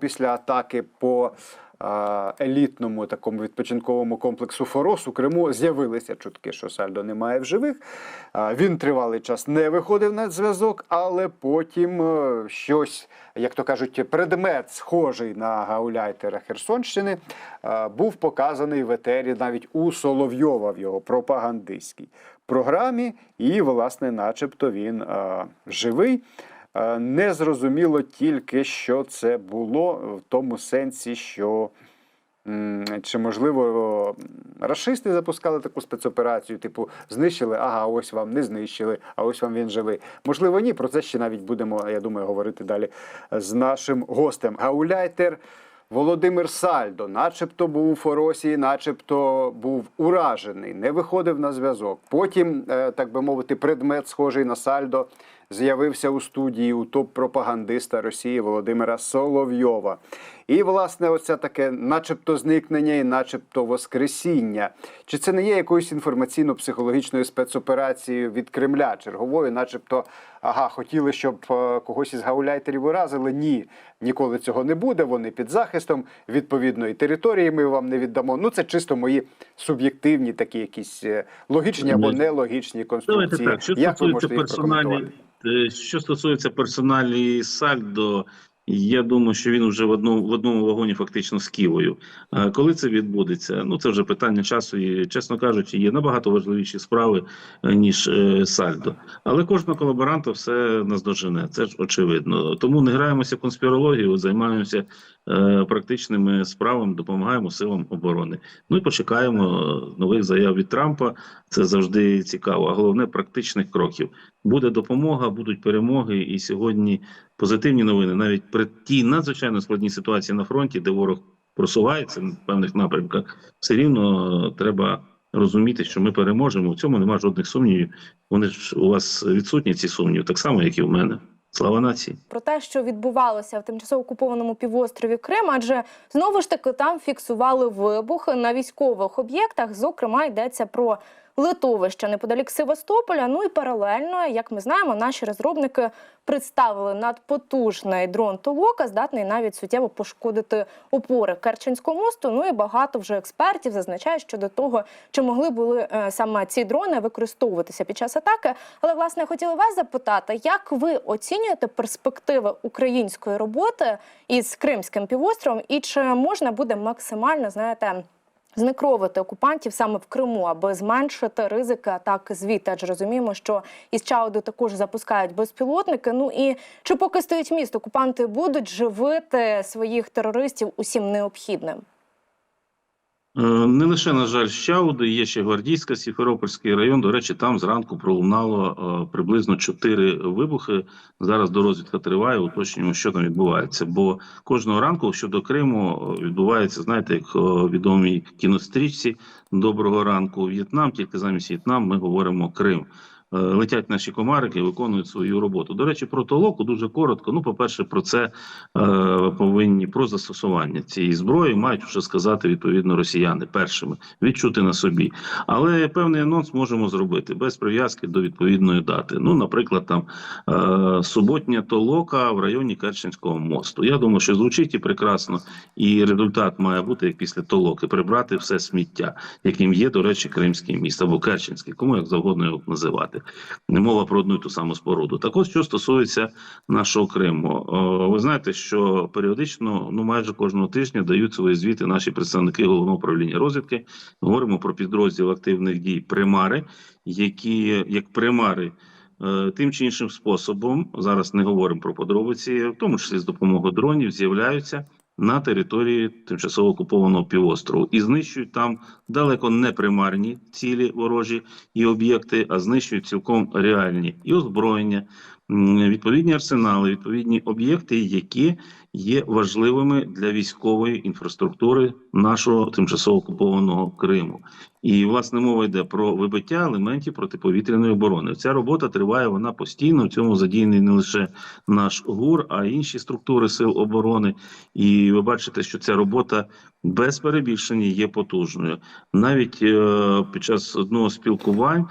Після атаки по е, елітному такому відпочинковому комплексу Форос у Криму з'явилися чутки, що Сальдо немає в живих. Е, Він тривалий час не виходив на зв'язок, але потім е, щось, як то кажуть, предмет, схожий на гауляйтера Херсонщини, був показаний в етері навіть у Соловйова в його пропагандистській програмі. І, власне, начебто він живий. Е, Не зрозуміло тільки, що це було в тому сенсі, що чи можливо расисти запускали таку спецоперацію, типу знищили, ага, ось вам не знищили, а ось вам він живий. Можливо, ні. Про це ще навіть будемо, я думаю, говорити далі з нашим гостем. Гауляйтер Володимир Сальдо, начебто був у Форосі, начебто був уражений, не виходив на зв'язок. Потім, е, так би мовити, предмет, схожий на Сальдо, з'явився у студії у топ-пропагандиста Росії Володимира Соловйова. І, власне, оце таке, начебто, зникнення і начебто воскресіння. Чи це не є якоюсь інформаційно-психологічною спецоперацією від Кремля, черговою, начебто, ага, хотіли, щоб е, когось із гауляйтерів уразили? Ні, ніколи цього не буде. Вони під захистом відповідної території. Ми вам не віддамо. Ну, це чисто мої суб'єктивні такі якісь е, логічні або нелогічні Давайте конструкції. так. Що Як ви можете їх прокоментувати? Е, що стосується персоналі Сальдо, я думаю, що він вже в одному в одному вагоні фактично з Ківою. А коли це відбудеться? Ну це вже питання часу. І чесно кажучи, є набагато важливіші справи е, ніж е, Сальдо. Але кожного колаборанта все наздожене. Це ж очевидно. Тому не граємося в конспірологію, займаємося е, практичними справами, допомагаємо силам оборони. Ну і почекаємо е, нових заяв від Трампа. Це завжди цікаво. А головне практичних кроків. Буде допомога, будуть перемоги. І сьогодні позитивні новини навіть при тій надзвичайно складній ситуації на фронті, де ворог просувається в певних напрямках, все рівно е, треба розуміти, що ми переможемо. В цьому немає жодних сумнівів. Вони ж у вас відсутні ці сумніви, так само як і в мене. Слава нації. про те, що відбувалося в тимчасово окупованому півострові Крим, адже знову ж таки там фіксували вибухи на військових об'єктах. Зокрема, йдеться про литовище неподалік Севастополя. Ну і паралельно, як ми знаємо, наші розробники представили надпотужний дрон Толока, здатний навіть суттєво пошкодити опори Керченського мосту. Ну і багато вже експертів зазначають щодо того, чи могли були е, саме ці дрони використовуватися під час атаки. Але власне хотіла вас запитати, як ви оцінюєте перспективи української роботи із Кримським півостровом, і чи можна буде максимально знаєте? Зникровити окупантів саме в Криму, аби зменшити ризики атаки звідти. Адже розуміємо, що із Чауди також запускають безпілотники. Ну і чи поки стоїть міст, окупанти будуть живити своїх терористів усім необхідним? Е, Не лише, на жаль, Щауди, є ще Гвардійська, Сіферопольський район. До речі, там зранку пролунало е, приблизно чотири вибухи. Зараз до розвідка триває, уточнюємо, що там відбувається. Бо кожного ранку щодо Криму е, відбувається, знаєте, як відомій кінострічці Доброго ранку В'єтнам, тільки замість В'єтнам ми говоримо Крим. Е, Летять наші комарики, виконують свою роботу. До речі, про толоку дуже коротко. Ну, по-перше, про це е, повинні про застосування цієї зброї мають вже сказати відповідно росіяни першими відчути на собі. Але певний анонс можемо зробити без прив'язки до відповідної дати. Ну, наприклад, там е, суботня толока в районі Керченського мосту. Я думаю, що звучить і прекрасно, і результат має бути як після толоки прибрати все сміття, яким є, до речі, Кримський міст або Керченський, кому як завгодно його називати. Не мова про одну і ту саму споруду. Так ось що стосується нашого Криму, ви знаєте, що періодично, ну майже кожного тижня дають свої звіти наші представники головного управління розвідки. Говоримо про підрозділ активних дій примари, які як примари. е, Тим чи іншим способом зараз не говоримо про подробиці, в тому числі з допомогою дронів, з'являються на території тимчасово окупованого півострову. І знищують там далеко не примарні цілі ворожі і об'єкти, а знищують цілком реальні. І озброєння, відповідні арсенали, відповідні об'єкти, які є важливими для військової інфраструктури нашого тимчасово окупованого Криму. І власне мова йде про вибиття елементів протиповітряної оборони. Ця робота триває вона постійно. В цьому задіяний не лише наш ГУР, а й інші структури сил оборони. І ви бачите, що ця робота без перебільшення є потужною. Навіть е, під час одного м,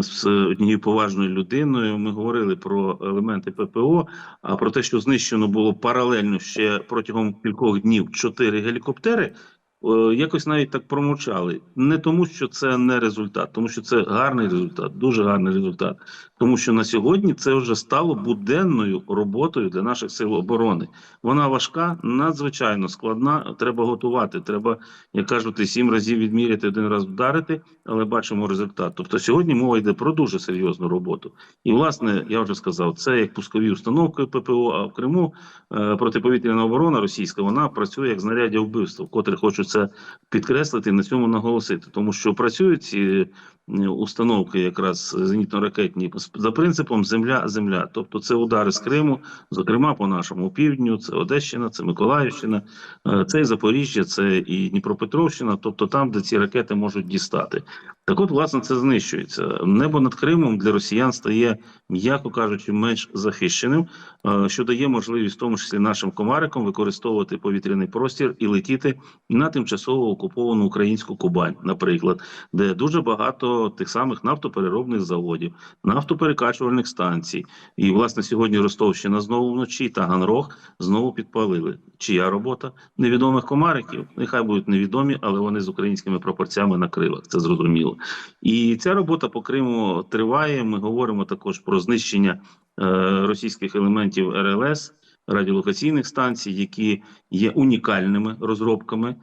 з однією поважною людиною. Ми говорили про елементи ППО, а про те, що знищено було паралельно ще протягом кількох днів чотири гелікоптери. Е, Якось навіть так промовчали. Не тому, що це не результат, тому що це гарний результат, дуже гарний результат. Тому що на сьогодні це вже стало буденною роботою для наших сил оборони. Вона важка, надзвичайно складна. Треба готувати. Треба, як кажуть, сім разів відміряти, один раз вдарити, але бачимо результат. Тобто сьогодні мова йде про дуже серйозну роботу. І власне я вже сказав, це як пускові установки ППО. А в Криму е, протиповітряна оборона російська вона працює як знаряддя вбивства. Вкотре хочу це підкреслити на цьому наголосити, тому що працюють ці е, установки, якраз зенітно-ракетні, за принципом земля-земля. Тобто це удари з Криму, зокрема по нашому півдню, це Одещина, це Миколаївщина, е, це і Запоріжжя, це і Дніпропетровщина, тобто там, де ці ракети можуть дістати. Так от, власне, це знищується. Небо над Кримом для росіян стає, м'яко кажучи, менш захищеним, е, що дає можливість, в тому числі нашим комарикам, використовувати повітряний простір і летіти на тимчасово окуповану українську Кубань, наприклад, де дуже багато тих самих нафтопереробних заводів, нафтоперекачувальних станцій. І, власне, сьогодні Ростовщина знову вночі, Таганрог знову підпалили. Чия робота? Невідомих комариків. Нехай будуть невідомі, але вони з українськими пропорціями на крилах. Це зрозуміло. І ця робота по Криму триває. Ми говоримо також про знищення е, російських елементів РЛС, радіолокаційних станцій, які є унікальними розробками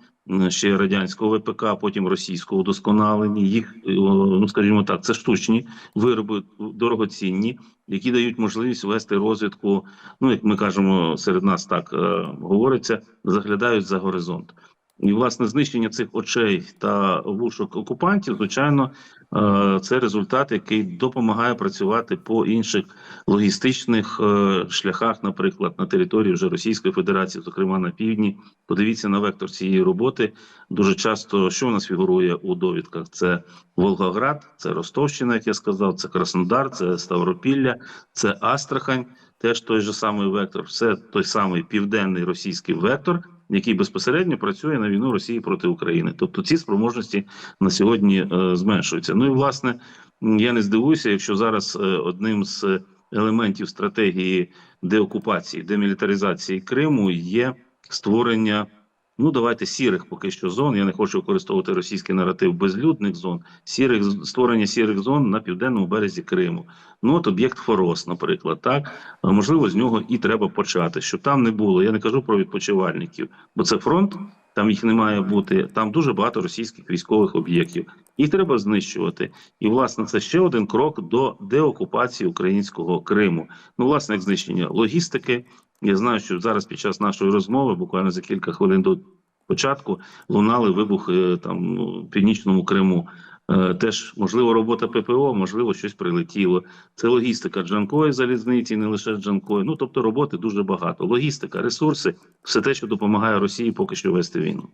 ще радянського ВПК, потім російського удосконалені. Їх, е, ну скажімо так, це штучні вироби дорогоцінні, які дають можливість вести розвідку. Ну як ми кажемо, серед нас так е, говориться, заглядають за горизонт. І власне знищення цих очей та вушок окупантів, звичайно, е, це результат, який допомагає працювати по інших логістичних е, шляхах, наприклад, на території вже Російської Федерації, зокрема на півдні. Подивіться на вектор цієї роботи. Дуже часто що у нас фігурує у довідках: це Волгоград, це Ростовщина, як я сказав, це Краснодар, це Ставропілля, це Астрахань. Теж той же самий вектор, все той самий південний російський вектор, який безпосередньо працює на війну Росії проти України. Тобто ці спроможності на сьогодні е, зменшуються. Ну і власне я не здивуюся, якщо зараз е, одним з елементів стратегії деокупації, демілітаризації Криму є створення. Ну, давайте сірих поки що зон. Я не хочу використовувати російський наратив безлюдних зон, сірих створення сірих зон на південному березі Криму. Ну, от об'єкт Форос, наприклад, так можливо, з нього і треба почати, щоб там не було. Я не кажу про відпочивальників, бо це фронт, там їх не має бути. Там дуже багато російських військових об'єктів. Їх треба знищувати. І власне це ще один крок до деокупації українського Криму. Ну, власне, як знищення логістики. Я знаю, що зараз під час нашої розмови, буквально за кілька хвилин до початку, лунали вибухи там ну, в північному Криму. Е, Теж можливо робота ППО, можливо, щось прилетіло. Це логістика Джанкої залізниці, не лише Джанкої. Ну тобто роботи дуже багато. Логістика, ресурси, все те, що допомагає Росії поки що вести війну.